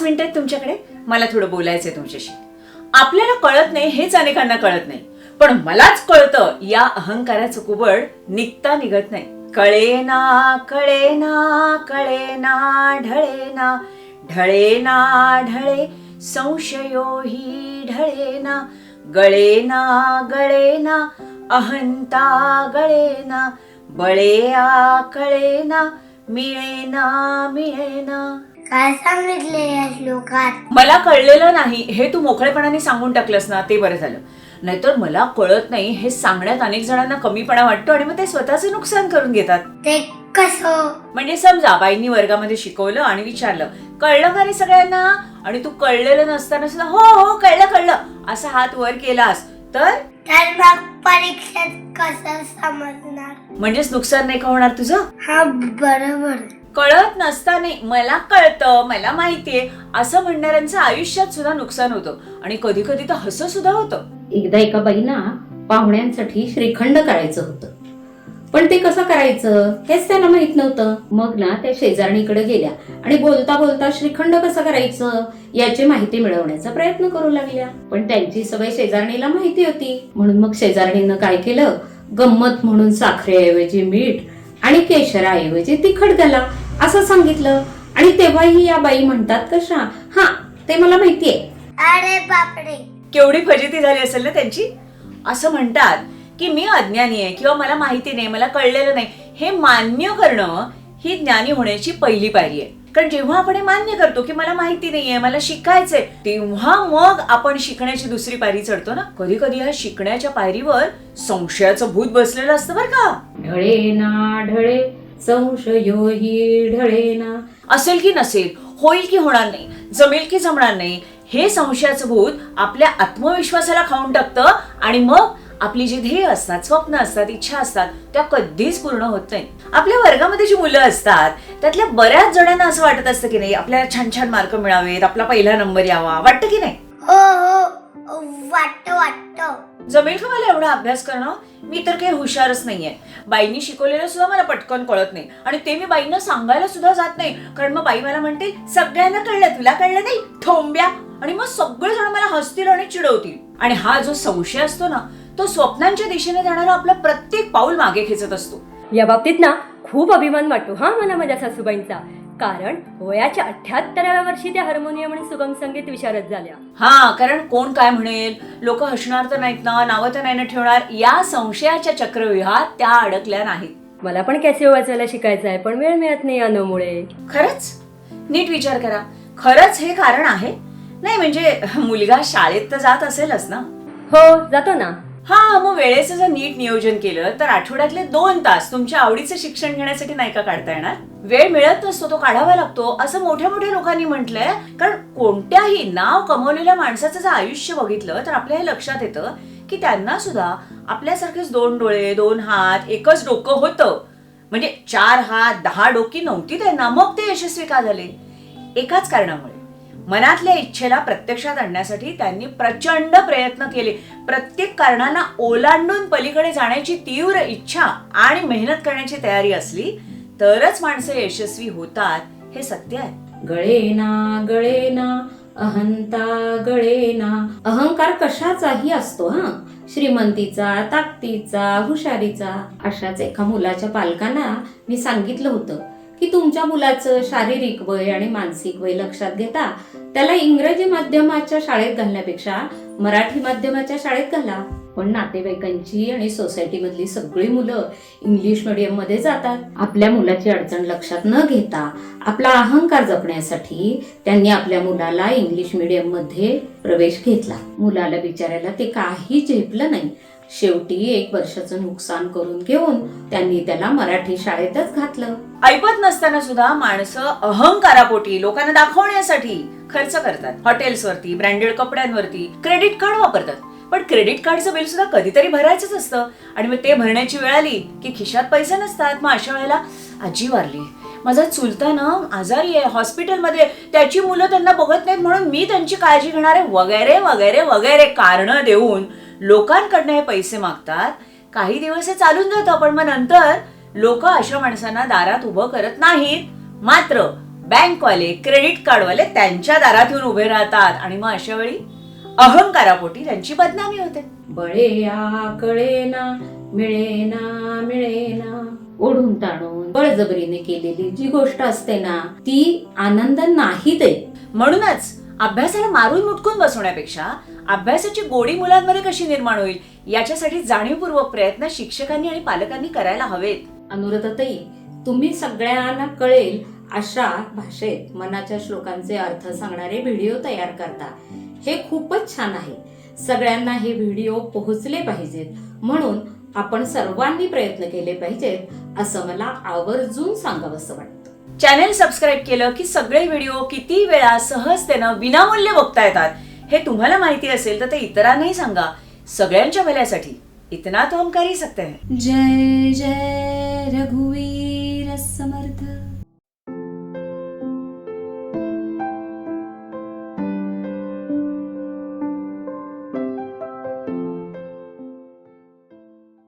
पाच मिनिटं आहेत तुमच्याकडे? मला थोडं बोलायचंय तुमच्याशी. आपल्याला कळत नाही हेच अनेकांना कळत नाही. पण मलाच कळतं या अहंकाराचं कुबड निघता निघत नाही. कळेना कळेना कळेना ढळेना ढळेना ढळे. संशयो गळे ढळेना गळेना गळेना अहंता गळेना आ कळेना मिळेना मिळेना. काय सांगितले या श्लोकात? मला कळलेलं नाही. हे तू मोकळेपणाने सांगून टाकलंस ना ते बरं झालं. नाहीतर मला कळत नाही हे सांगण्यात अनेक जणांना कमीपणा वाटतो आणि मग ते स्वतःचे नुकसान करून घेतात. ते कसं? म्हणजे समजा बाईंनी वर्गामध्ये शिकवलं आणि विचारलं कळलं का रे सगळ्यांना? आणि तू कळलेलं नसताना सुद्धा हो हो कळलं कळलं. असा हात वर केलास तर? तर मग परीक्षेत कसं समजणार? म्हणजेच नुकसान नाही का होणार तुझं? हा बरोबर. कळत नसताना मला कळतं मला माहितीये असं म्हणणाऱ्यांचं आयुष्यात सुद्धा नुकसान होतं. आणि कधी कधी तर हसं सुद्धा होतं. एकदा एका बाईना पाहुण्यांसाठी श्रीखंड करायचं होतं. पण ते कसं करायचं? हेच त्यांना माहीत नव्हतं. मग ना त्या शेजारणीकडे गेल्या आणि बोलता बोलता श्रीखंड कसं करायचं? याची माहिती मिळवण्याचा प्रयत्न करू लागल्या. पण त्यांची सवय शेजारणीला माहिती होती. म्हणून मग शेजारणीनं काय केलं? गंमत म्हणून साखरेऐवजी मीठ आणि केशराऐवजी तिखट घाला. असं सांगितलं. आणि तेव्हाही या बाई म्हणतात कशा? हा ते मला माहितीये. अरे बापरे. केवढी फजिती झाली असेल ना त्यांची? असं म्हणतात की मी अज्ञानी आहे किंवा मला माहिती नाही मला कळलेलं नाही. हे मान्य करणं ही ज्ञानी होण्याची पहिली पायरी आहे. कारण जेव्हा आपण हे मान्य करतो की मला माहिती नाहीये मला शिकायचंय तेव्हा मग आपण शिकण्याची दुसरी पायरी चढतो ना? कधी कधी ह्या शिकण्याच्या पायरीवर संशयाचं भूत बसलेलं असतं बरं का. ढळे ना ढळे संशयो हि ढळे ना असेल की नसेल होईल की होणार नाही जमेल की जमणार नाही हे संशयाचं भूत आपल्या आत्मविश्वासाला खाऊन टाकतं आणि मग आपली जी ध्येय असतात स्वप्न असतात इच्छा असतात त्या कधीच पूर्ण होत नाही आपल्या वर्गामध्ये जी मुलं असतात त्यातल्या बऱ्याच जणांना असं वाटत असतं की नाही आपल्याला छान छान मार्क मिळावेत आपला पहिला नंबर यावा. वाटतं की नाही? हो हो वाटत वाटत. जमेल का? एवढा अभ्यास करणं मी तर काही हुशारच नाहीये. बाईंनी शिकवलेलं सुद्धा मला पटकन कळत नाही. आणि ते मी बाईंना सांगायला सुद्धा जात नाही. कारण मग बाई मला म्हणते सगळ्यांना कळलं तुला कळलं नाही? थोंब्या. आणि मग सगळेजण मला हसतील आणि चिडवतील. आणि हा जो संशय असतो ना तो स्वप्नांच्या दिशेने जाणारा आपलं प्रत्येक पाऊल मागे खेचत असतो. या बाबतीत ना खूप अभिमान वाटतो हा मला माझ्या सासूबाईंचा. कारण वयाच्या अठ्याहत्तराव्या वर्षी त्या हार्मोनियम आणि सुगम संगीत विशारद झाल्या. हा कारण कोण काय म्हणेल? लोक हसणार तर नाहीत ना नावं तर नाही ना ठेवणार. या संशयाच्या चक्रव्यूहात त्या अडकल्या नाहीत. मला पण कॅसिओ वाजवायला शिकायचं आहे पण वेळ मिळत नाही अनमुळे खरंच? नीट विचार करा. खरंच हे कारण आहे? नाही म्हणजे मुलगा शाळेत तर जात असेलच ना. हो जातो ना. हा मग वेळेचं जर नीट नियोजन केलं तर आठवड्यातले दोन तास तुमच्या आवडीचं शिक्षण घेण्यासाठी नाही का काढता येणार? वेळ मिळत नसतो तो काढावा लागतो असं मोठ्या मोठ्या लोकांनी म्हटलंय. कारण कोणत्याही नाव कमवलेल्या माणसाचं जर आयुष्य बघितलं तर आपल्या हे लक्षात येतं की त्यांना सुद्धा आपल्यासारखेच दोन डोळे दोन हात एकच डोकं होतं. म्हणजे चार हात दहा डोकी नव्हती त्यांना मग ते यशस्वी का झाले? एकाच कारणामुळे. मनातल्या इच्छेला प्रत्यक्षात आणण्यासाठी त्यांनी प्रचंड प्रयत्न केले. प्रत्येक कारणांना ओलांडून पलीकडे जाण्याची तीव्र इच्छा आणि मेहनत करण्याची तयारी असली तरच माणसं यशस्वी होतात हे सत्य आहे. गळेना गळेना अहंता गळेना. अहंकार कशाचाही असतो हा? श्रीमंतीचा ताकदीचा हुशारीचा. अशाच एका मुलाच्या पालकांना मी सांगितलं होतं. की तुमच्या मुलाचं शारीरिक वय आणि मानसिक वय लक्षात घेता त्याला इंग्रजी माध्यमाच्या शाळेत घालण्यापेक्षा मराठी माध्यमाच्या शाळेत घाला. पण नातेवाईकांची आणि सोसायटीमधली सगळी मुलं इंग्लिश मीडियममध्ये जातात. आपल्या मुलाची अडचण लक्षात न घेता आपला अहंकार जपण्यासाठी त्यांनी आपल्या मुलाला इंग्लिश मीडियममध्ये प्रवेश घेतला. मुलाला बिचारायला ते काही झेपलं नाही. शेवटी एक वर्षाचं नुकसान करून घेऊन त्यांनी त्याला मराठी शाळेतच घातलं. ऐपत नसताना सुद्धा माणसं अहंकारापोटी लोकांना दाखवण्यासाठी खर्च करतात. हॉटेल्सवरती ब्रँडेड कपड्यांवरती क्रेडिट कार्ड वापरतात. पण क्रेडिट कार्डचं बिल सुद्धा कधीतरी भरायचंच असतं. आणि मग ते भरण्याची वेळ आली की खिशात पैसे नसतात. मग अशा वेळेला आजी वारली. माझा चुलता ना आजारी आहे. हॉस्पिटलमध्ये त्याची मुलं त्यांना बघत नाहीत म्हणून मी त्यांची काळजी घेणार आहे वगैरे वगैरे वगैरे कारण देऊन लोकांकडनं हे पैसे मागतात. काही दिवस हे चालून जातं पण मग नंतर लोक अशा माणसांना दारात उभं करत नाहीत. मात्र बँकवाले क्रेडिट कार्डवाले त्यांच्या दारात येऊन उभे राहतात. आणि मग अशा वेळी अहंकारापोटी त्यांची बदनामी होते. बळे या कळेना मिळेना मिळेना ओढून ताणून बळजबरीने केलेली जी गोष्ट असते ना ती आनंद नाही देत म्हणूनच अभ्यासाला मारून मुटकून बसवण्यापेक्षा अभ्यासाची गोडी मुलांमध्ये कशी निर्माण होईल याच्यासाठी जाणीवपूर्वक प्रयत्न शिक्षकांनी आणि पालकांनी करायला हवेत. अनुराधाताई तुम्ही सगळ्यांना कळेल अशा भाषेत मनाच्या श्लोकांचे अर्थ सांगणारे व्हिडिओ तयार करता. हे खूपच छान आहे. सगळ्यांना हे व्हिडिओ पोहोचले पाहिजेत. म्हणून आपण सर्वांनी प्रयत्न केले पाहिजेत असं मला आवर्जून सांगावंसं वाटतं. चॅनेल सबस्क्राईब केलं की सगळे व्हिडिओ किती वेळा सहजतेनं विनामूल्य बघता येतात हे तुम्हाला माहिती असेल तर ते इतरांनाही सांगा. सगळ्यांच्या भल्यासाठी इतना तो हम कर ही सकते हैं. जय जय रघुवीर समर्थ.